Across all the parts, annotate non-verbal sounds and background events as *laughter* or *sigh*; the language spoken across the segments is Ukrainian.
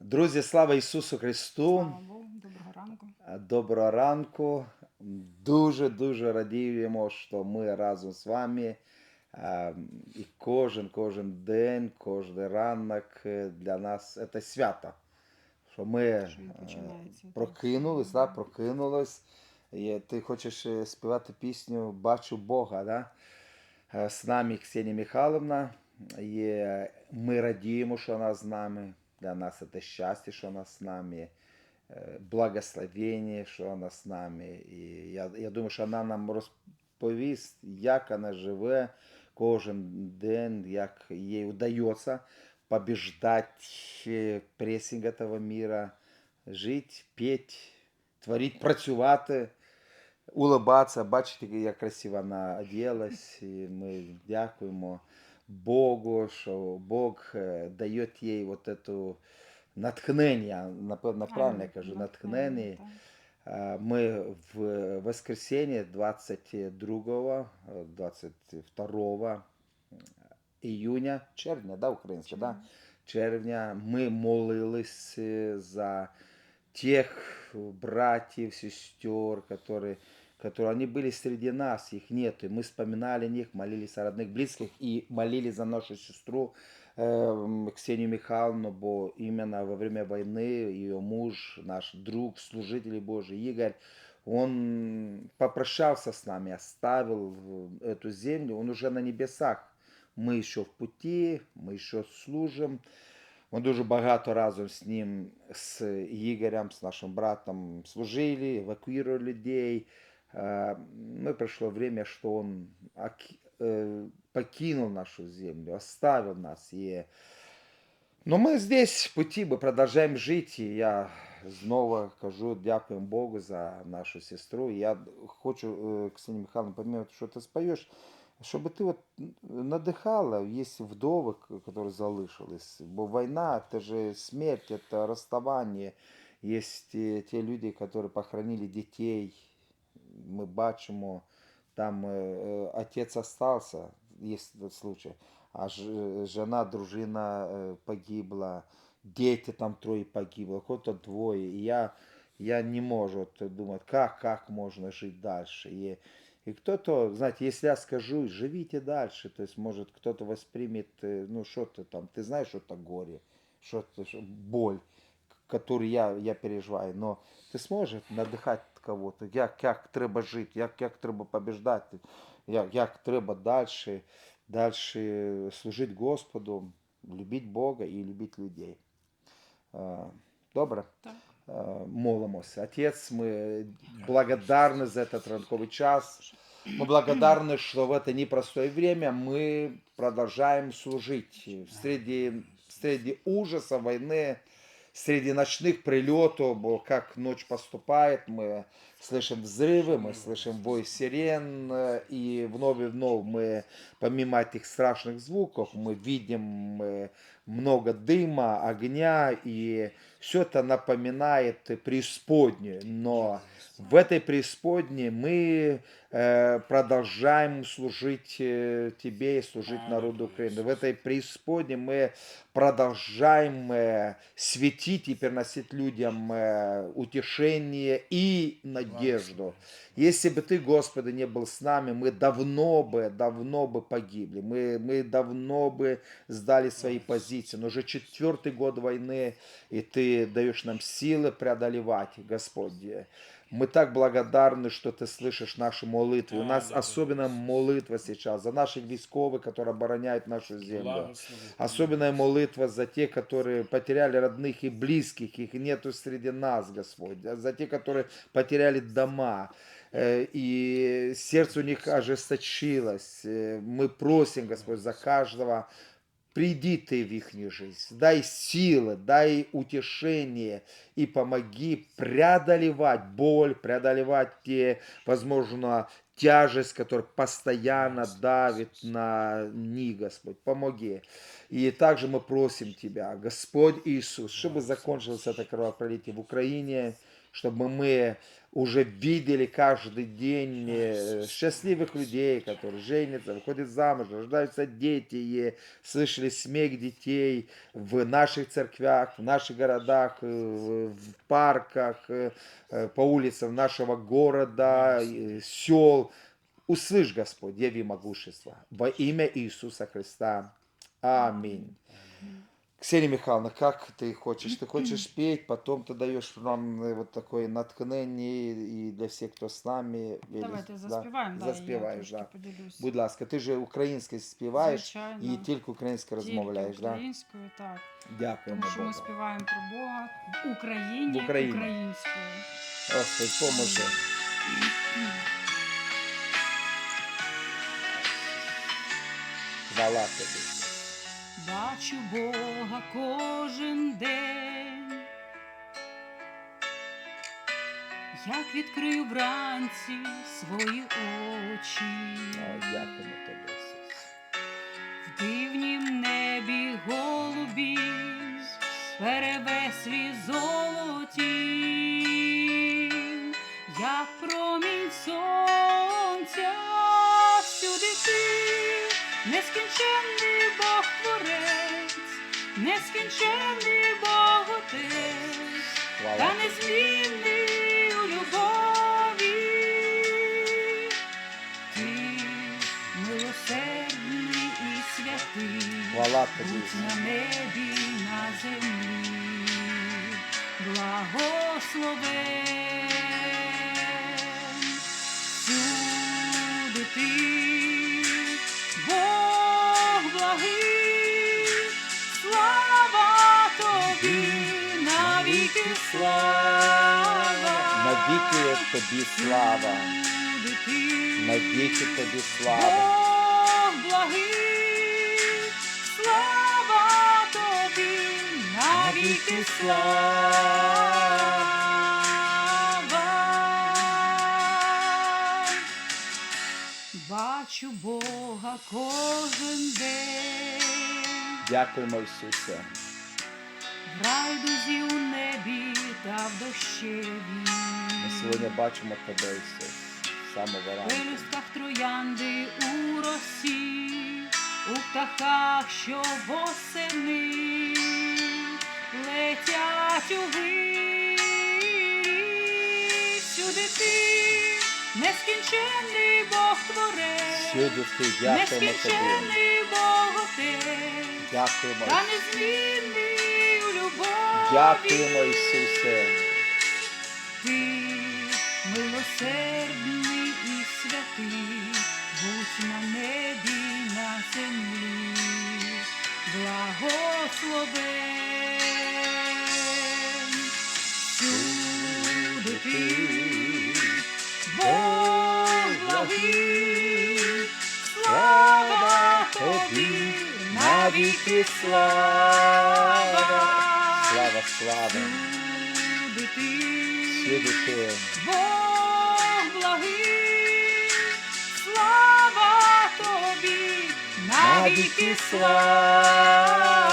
Друзі, слава Ісусу Христу! Слава Богу, доброго ранку. Доброго ранку. Дуже дуже радіємо, що ми разом з вами. Е, І кожен, кожен день, кожен ранок е, для нас це свято. Що ми е, прокинулись, да, прокинулись. І ти хочеш е, співати пісню Бачу Бога, да? Е, З нами Ксенія Михайловна. І е, ми радіємо, що вона з нами. Для нас це щастя, що вона з нами. Е, Благословення, що вона з нами. І я, я думаю, що вона нам розповість, як вона живе кожен день, як їй вдається побеждать е, пресинг этого мира, жити, петь, творити, працювати, улыбатися. Бачите, як красиво вона оделась. І ми дякуємо Богу, що Бог е, дає їй вот эту натхнення, напевно, правильно я кажу, натхнення. так. Э, Мы в воскресенье 22 э, 22 июня, червня, да, українська, да? червня, ми молились э, за тех братьев, сестер, которые, которые они были среди нас, их нет, и мы вспоминали о них, молились о родных, близких и молились за нашу сестру э, Ксению Михайловну, бо именно во время войны ее муж, наш друг, служитель Божий Игорь, он попрощался с нами, оставил эту землю, он уже на небесах. Ми еще в путі, ми ще служимо. Ми дуже багато разом з ним, з Ігорем, з нашим братом служили, евакуювали людей Е, Ну, пришло время, что он оки- э, покинул нашу землю, оставил нас. И... Но мы здесь в пути, мы продолжаем жить. І я знову кажу, дякуємо Богу за нашу сестру. І я хочу, е, Ксенія Михайловна, помимо, що ти споєш, щоб ти от надихала, є вдови, які залишились. Бо війна, це ж смерть, це розставання. Є ті, ті люди, які похоронили дітей. Ми бачимо, там е, е, отець остався, є этот случай, а ж- жена, дружина погибла, дети там трое погибло, кто-то двое. И я, я не можу от думать, как, как можно жить дальше. И, и кто-то, знаете, если я скажу, живите дальше, то есть, может, кто-то воспримет, э, ну, что ты там, ты знаешь, что это горе, что это боль, которую я, я переживаю, но ти зможеш надихати кого-то, як, як треба жити, як, як треба побіждати, як, як треба далі, далі служити Господу, любити Бога і любити людей. Е, Добре? Так. Е, Молимося. Отець, ми благодарны за этот ранковый час. Мы благодарны, *clears throat* что в это непростое время мы продолжаем служить среди, среди ужаса войны, среди ночных прилетов, как ночь поступает, мы слышим взрывы, мы слышим вой сирен, э, и вновь и вновь мы, помимо этих страшных звуков, мы видим э, много дыма, огня, и все это напоминает преисподнюю, но в этой преисподней мы э, продолжаем служить э, Тебе и служить народу Украины. В этой преисподней мы продолжаем э, светить и переносить людям э, утешение и надежду. Если бы Ты, Господи, не был с нами, мы давно бы, давно бы погибли. Мы, мы давно бы сдали свои позиции. Но уже четвертый год войны, и Ты даешь нам силы преодолевать, Господи. Мы так благодарны, что Ты слышишь наши молитвы. У нас особенно молитва сейчас за наших військовых, которые обороняют нашу землю. Особенная молитва за тех, которые потеряли родных и близких, их нету среди нас, Господь. А За тех, которые потеряли дома, э, и сердце у них ожесточилось. Э, Мы просим, Господь, за каждого, приди Ты в их жизнь, дай силы, дай утешение и помоги преодолевать боль, преодолевать те, возможно, тяжесть, которая постоянно давит на них, Господь. Помоги. И также мы просим Тебя, Господь Иисус, чтобы закончилось это кровопролитие в Украине, чтобы мы уже видели каждый день э, счастливых людей, которые женятся, выходят замуж, рождаются дети, и слышали смех детей в наших церквях, в наших городах, э, в парках, э, по улицам нашего города, сел. Услышь, Господь, яви могущество. Во имя Иисуса Христа. Аминь. Ксения Михайловна, как ты хочешь? Ты хочешь *clears throat* петь, потом ты даешь нам э, вот такое натхнение и для всех, кто з нами. Велі- Давайте да, заспіваємо, да, заспіваєш, і я да. трошки поділюсь. Будь ласка, ти же українською співаєш Звичайно. і тільки українською Тільки розмовляєш, да? українською, так. Дякуємо Тому що ми Богу. співаємо про Бога в Україні, В Україні. українською. Господь, поможе. Хвала тобі. Бачу Бога кожен день. Як відкрию вранці свої очі, тобі, в дивнім небі голубі, перевеслі золоті, як промінь сонця, всюди ти, нескінченний нескінченний Богу ти, та незмінний у любові. Ти милосердний і святий, будь на небі, на землі, благословен. Навіки тобі слава. Навіки тобі слава. Бог благий, слава тобі, навіки слава. Бачу Бога кожен день, Дякуємо, Ісусе. в райдузі у небі та в дощеві. Сьогодні бачимо тебе, Ісус. Самого ранку. пелюстках троянди у росі, у птахах, що восени летять у вирі. Всюди ти, нескінченний Бог творець, Всюди ти дякуємо тобі. нескінченний Бог отець, Дякуємо. та незмінний у любові. Дякуємо, Ісусе. Ти милосердний і святий, будь на небі, на землі, благословен. Всюди ти, Бог благий, слава тобі, навіки слава. Слава, слава. Всюди ти, Всюди ти. Бог навіки слава.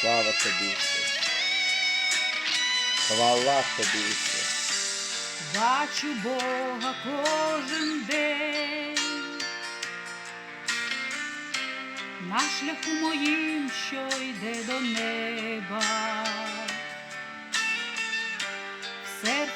Слава тобі, Ісус. Хвала тобі, Ісус. Бачу Бога кожен день. На шляху моїм, що йде до неба.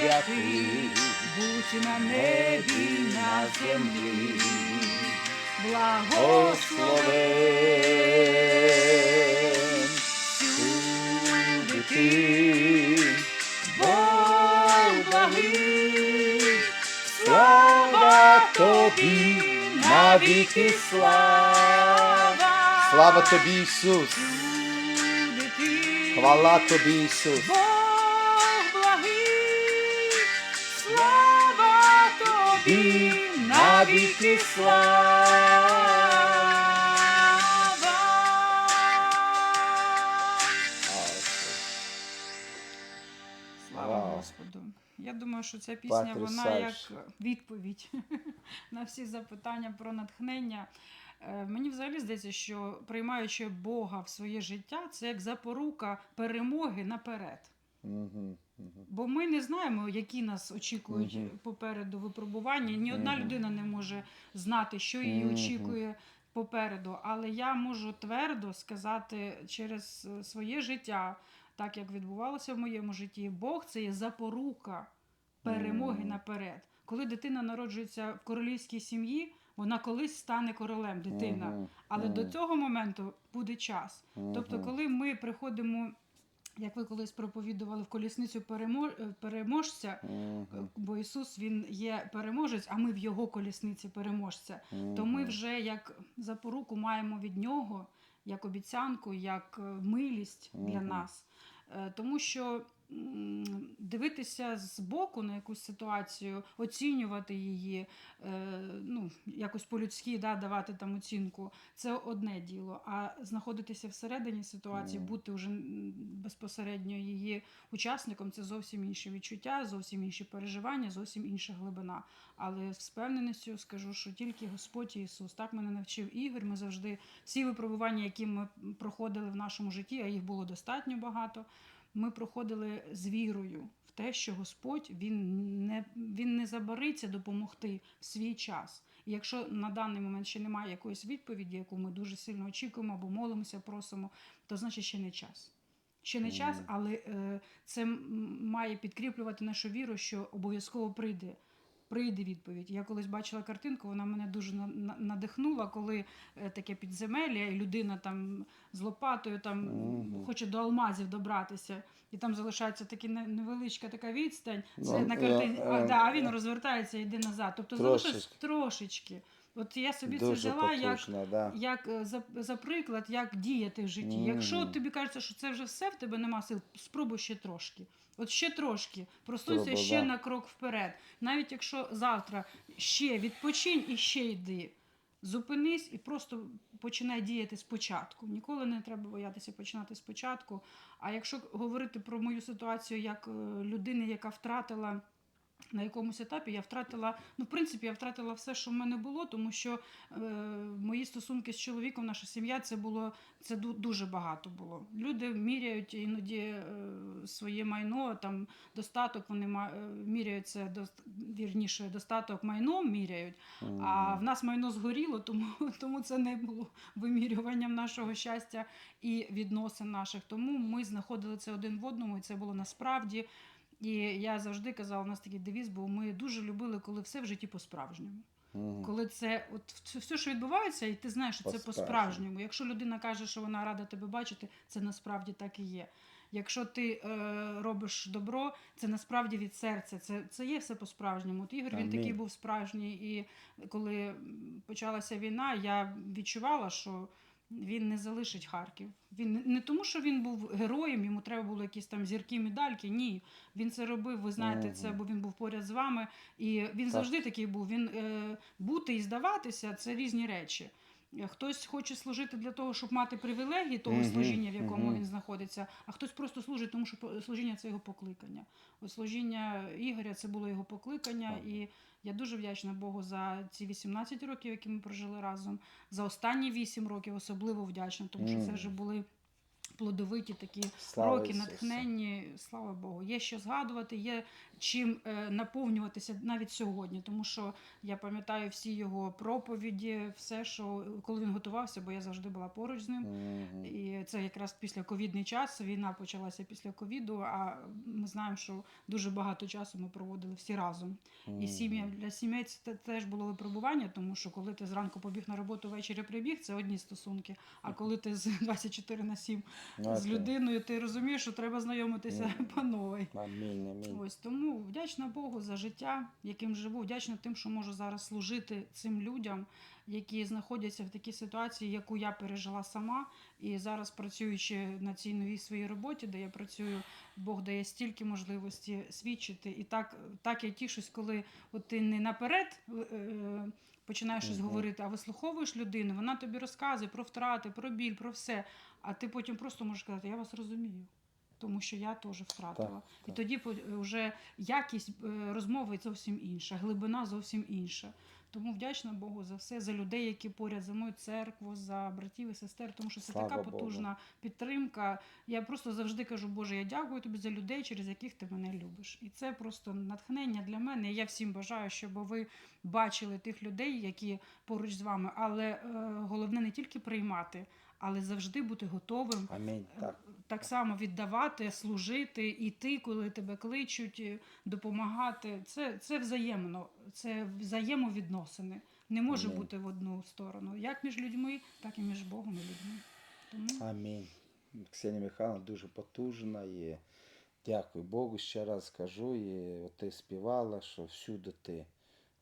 святий, будь на небі, на землі, благословен. Всюди ти, Бог благий, слава тобі, навіки слава. Слава тобі, Ісус! Хвала тобі, Ісус! Навіки слава. Слава Вау. Господу. Я думаю, що ця пісня вона як Потрясающе. відповідь *laughs* на всі запитання про натхнення. Е, Мені взагалі здається, що приймаючи Бога в своє життя, це як запорука перемоги наперед. Бо ми не знаємо, які нас очікують Мгм. попереду випробування. Ні одна Мгм. людина не може знати, що її очікує попереду. Але я можу твердо сказати через е, своє життя, так як відбувалося в моєму житті, Бог це є запорука перемоги Мгм. наперед. Коли дитина народжується в королівській сім'ї, вона колись стане королем, дитина. Але до цього моменту буде час. Тобто, коли ми приходимо, як ви колись проповідували в колісницю е, переможця, mm -hmm. бо Ісус Він є переможець, а ми в Його колісниці переможця, то ми вже як запоруку маємо від Нього, як обіцянку, як е, милість для нас. Тому що дивитися збоку на якусь ситуацію, оцінювати її, е, ну, якось по-людськи да, давати там оцінку, це одне діло. А знаходитися всередині ситуації, бути вже безпосередньо її учасником, це зовсім інші відчуття, зовсім інші переживання, зовсім інша глибина. Але з впевненістю скажу, що тільки Господь Ісус так мене навчив Ігор. Ми завжди всі випробування, які ми проходили в нашому житті, а їх було достатньо багато. Ми проходили з вірою в те, що Господь він не, він не забариться допомогти в свій час. І якщо на даний момент ще немає якоїсь відповіді, яку ми дуже сильно очікуємо або молимося, просимо, то значить ще не час. Ще не час, але е, це має підкріплювати нашу віру, що обов'язково прийде. Прийде відповідь. Я колись бачила картинку, вона мене дуже на- на- надихнула, коли е, таке підземелля, і людина там з лопатою там угу. хоче до алмазів добратися, і там залишається така невеличка така відстань. Це Ну, на е, картині, а, е, да, а він розвертається і йде назад. Тобто залишилось Трошечки. От я собі це Дуже взяла як да. як е, за, за приклад, як діяти в житті. Мгм. Якщо тобі кажеться, що це вже все, в тебе нема сил, спробуй ще трошки. От ще трошки, просунься ще да. на крок вперед. Навіть якщо завтра ще відпочинь і ще йди. Зупинись і просто починай діяти спочатку. Ніколи не треба боятися починати спочатку. А якщо говорити про мою ситуацію як е, людини, яка втратила на якомусь етапі, я втратила, ну, в принципі, я втратила все, що в мене було, тому що е, мої стосунки з чоловіком, наша сім'я, це було це ду- дуже багато було. Люди міряють іноді е, своє майно, там достаток, вони е, міряють це дост- вірніше, достаток майном міряють. А в нас майно згоріло, тому, тому це не було вимірюванням нашого щастя і відносин наших. Тому ми знаходили це один в одному, і це було насправді. І я завжди казала, у нас такий девіз, бо ми дуже любили, коли все в житті по-справжньому. Мгм. Коли це от все- що відбувається, і ти знаєш, що це По-справжньому. Якщо людина каже, що вона рада тебе бачити, це насправді так і є. Якщо ти е, робиш добро, це насправді від серця. Це, це є все по-справжньому. От Ігор він такий був справжній. І коли почалася війна, я відчувала, що він не залишить Харків. Він не- тому, що він був героєм, йому треба було якісь там зірки, медальки. Ні, він це робив. Ви знаєте, це бо він був поряд з вами. І він Так. завжди такий був. Він е, бути і здаватися це різні речі. Е, Хтось хоче служити для того, щоб мати привілегії того Мгм, служіння, в якому мгм. він знаходиться, а хтось просто служить, тому що служіння це його покликання. От служіння Ігоря це було його покликання, Так. і я дуже вдячна Богу за ці 18 років, які ми прожили разом. За останні 8 років особливо вдячна, тому що це вже були плодовиті такі Слава роки Ісусу. натхненні, слава Богу. Є що згадувати, є чим е, наповнюватися навіть сьогодні. Тому що я пам'ятаю всі його проповіді, все, що коли він готувався, бо я завжди була поруч з ним. Мгм. І це якраз після ковідний час. Війна почалася після ковіду. А ми знаємо, що дуже багато часу ми проводили всі разом. І сім'я для сімей це теж було випробування, тому що коли ти зранку побіг на роботу, ввечері прибіг, це одні стосунки. А коли ти з *laughs* 24 на 7 Ну, з людиною, ти розумієш, що треба знайомитися *laughs* по новій. Ось тому вдячна Богу за життя, яким живу, вдячна тим, що можу зараз служити цим людям, які знаходяться в такій ситуації, яку я пережила сама. І зараз працюючи на цій новій своїй роботі, де я працюю, Бог дає стільки можливості свідчити. І так, так я тішусь, коли от ти не наперед. е, Починаєш щось говорити, а вислуховуєш людину, вона тобі розказує про втрати, про біль, про все. А ти потім просто можеш сказати, я вас розумію, тому що я теж втратила. І так. тоді по- вже якість е, розмови зовсім інша, глибина зовсім інша. Тому вдячна Богу за все, за людей, які поряд за мою церкву, за братів і сестер, тому що це Слава така Богу. потужна підтримка. Я просто завжди кажу, Боже, я дякую тобі за людей, через яких ти мене любиш. І це просто натхнення для мене. І я всім бажаю, щоб ви бачили тих людей, які поруч з вами. Але е, головне не тільки приймати, але завжди бути готовим Амінь. Так. так само віддавати, служити, іти, коли тебе кличуть, е, допомагати. Це, це взаємно, це взаємовідносини. Не може Амінь. бути в одну сторону, як між людьми, так і між Богом і людьми. Тому Амінь. Ксенія Михайловна дуже потужна і дякую Богу, ще раз скажу. І от ти співала, що всюди ти.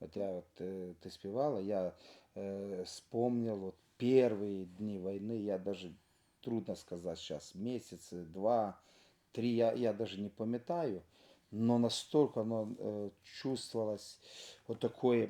От я от е, ти співала, я э, вспомнил вот первые дни войны, я даже трудно сказать сейчас, месяц, два, три, я, я даже не памятаю, но настолько оно э, чувствовалось, вот такой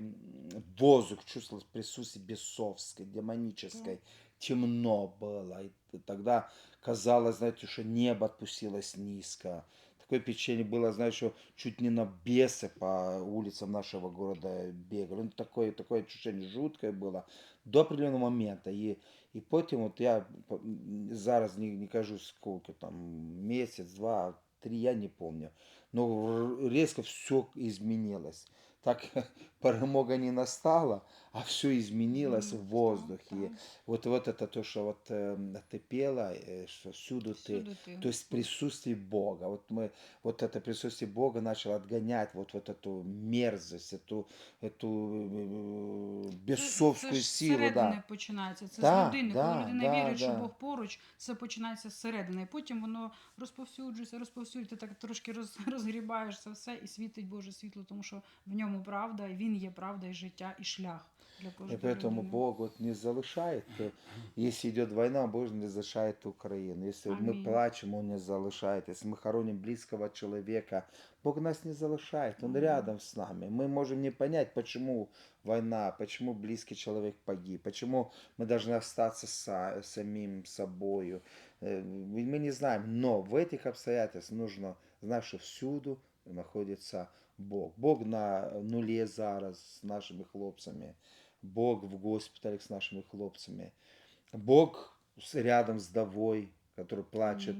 воздух чувствовалось присутствие бесовской, демонической, темно было, и тогда казалось, знаете, что небо отпустилось низко, такое печенье было, знаешь, что чуть не на бесы по улицам нашего города бегали. Ну, такое, такое ощущение жуткое было до определенного момента. И, и потім от я зараз не, не кажу сколько там, месяц, два, три, я не помню. Но резко все изменилось. Так *laughs* перемога не настала, а все изменилось М, в воздухе. так, Вот, вот это то, что вот э, ты пела, э, что всюду ты. всюди ти. То есть присутствие Бога. Вот мы, вот это присутствие Бога начало отгонять вот, вот эту мерзость, эту, эту э, бесовскую це ж силу. зсередини Да. починається. Це Да, з людини. да, Коли людина да, вірить, що да. Бог поруч, це починається зсередини. І потім воно розповсюджується, розповсюджується, ти так трошки роз, *laughs* розгрібаєш це все і світить Боже світло, тому що в ньому правда, і він є правда, і життя, і шлях для И поэтому. Бог вот не залишает. э, Если идет война, Бог не залишает Украину. Если мы Аминь. плачем, Он не залишает. Если мы хороним близкого человека, Бог нас не залишает. Он Аминь. рядом с нами. Мы можем не понять, почему война, почему близкий человек погиб, почему мы должны остаться са- самим собою. Э, Мы не знаем. Но в этих обстоятельствах нужно знать, что всюду находится Бог. Бог на нуле зараз с нашими хлопцами. Бог в госпиталях с нашими хлопцами. Бог рядом с вдовой, который плачет,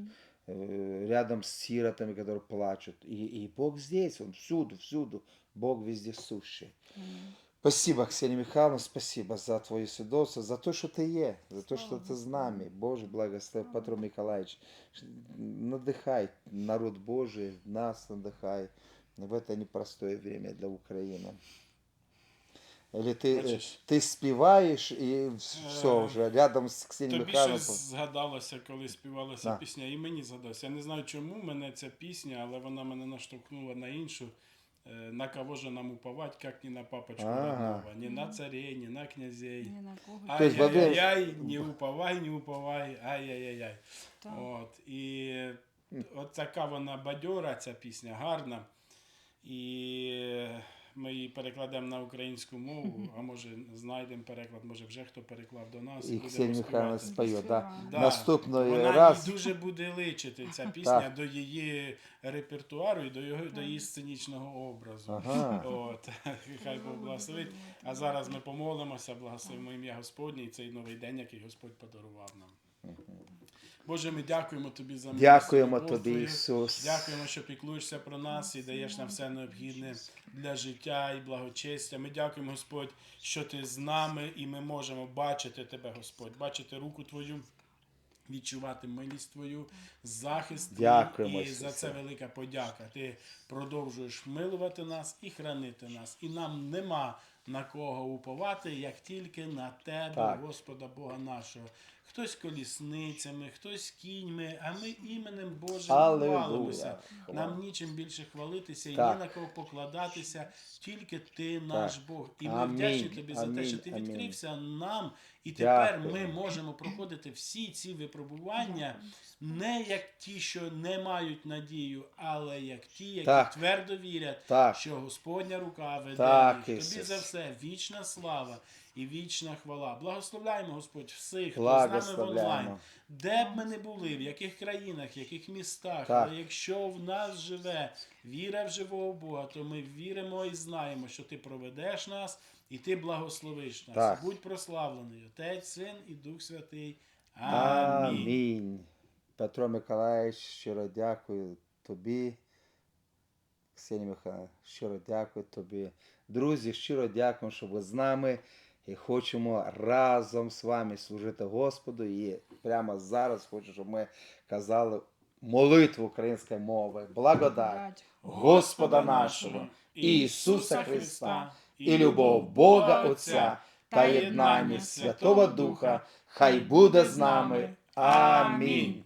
э, рядом с сиротами, которые плачут. И, и Бог здесь, Он всюду, всюду. Бог везде сущий. Амінь. Спасибо, Ксения Михайловна, спасибо за твое свидетельство, за то, что ты е, за то, что ты с нами. Боже, благослови, Миколаевич. Ш- Надыхай народ Божий, нас надыхай в это непростое время для Украины. Или ты, э, Бачиш? ты спеваешь и все Е, уже рядом с Ксенией Тобі Михайловной. щось згадалося, коли співалася Да. пісня, і мені згадалося. Я не знаю, чому мене ця пісня, але вона мене наштовхнула на іншу. Е, На кого же нам уповать, як не на папочку Ага. родного, не на царей, не на князей. Ні на кого. То есть, Вадим- Ай-яй-яй, не уповай, не уповай, ай-яй-яй. Так. От. І от така вона бадьора, ця пісня, гарна. І ми її перекладемо на українську мову, а може знайдемо переклад, може вже хто переклав до нас. Будемо Ксения Михайловна співати. да. Да. Наступний Вона раз. їй дуже буде личити ця пісня Так. до її репертуару і до, його, до її сценічного образу. Ага. От, *laughs* хай Бог благословить. А зараз ми помолимося, благословимо ім'я Господнє і цей новий день, який Господь подарував нам. Боже, ми дякуємо тобі за милість, Дякуємо тобі, Ісус. Дякуємо, що піклуєшся про нас і даєш нам все необхідне для життя і благочестя. Ми дякуємо, Господь, що ти з нами, і ми можемо бачити тебе, Господь, бачити руку Твою. Відчувати милість твою, захист Дякуємо, і Ісусе. за це велика подяка. Ти продовжуєш милувати нас і хранити нас. І нам нема на кого уповати, як тільки на тебе, Так. Господа Бога нашого. хтось колісницями, хтось кіньми, а ми іменем Божим хвалимося. Нам нічим більше хвалитися і ні на кого покладатися, тільки ти наш Бог. І ми вдячні тобі за те, що ти Амінь. відкрився нам, і тепер Дякую. ми можемо проходити всі ці випробування не як ті, що не мають надію, але як ті, які Так. твердо вірять, Так. що Господня рука веде Так, їх. Тобі Ісус. за все вічна слава і вічна хвала. Благословляємо, Господь, всіх, хто з нами в онлайн. Де б ми не були, в яких країнах, в яких містах, Так. але якщо в нас живе віра в живого Бога, то ми віримо і знаємо, що ти проведеш нас і ти благословиш нас. Так. Будь прославлений, Отець, Син і Дух Святий. Амінь. Амінь. Петро Миколаївич, щиро дякую тобі. Ксенія Михайловна, щиро дякую тобі. Друзі, щиро дякую, що ви з нами. І хочемо разом з вами служити Господу. І прямо зараз хочу, щоб ми казали молитву українською мовою. Благодать Благодать Господа нашого, Ісуса Христа, і любов Бога Отця та єднання Святого Духа, хай буде з нами. Амінь.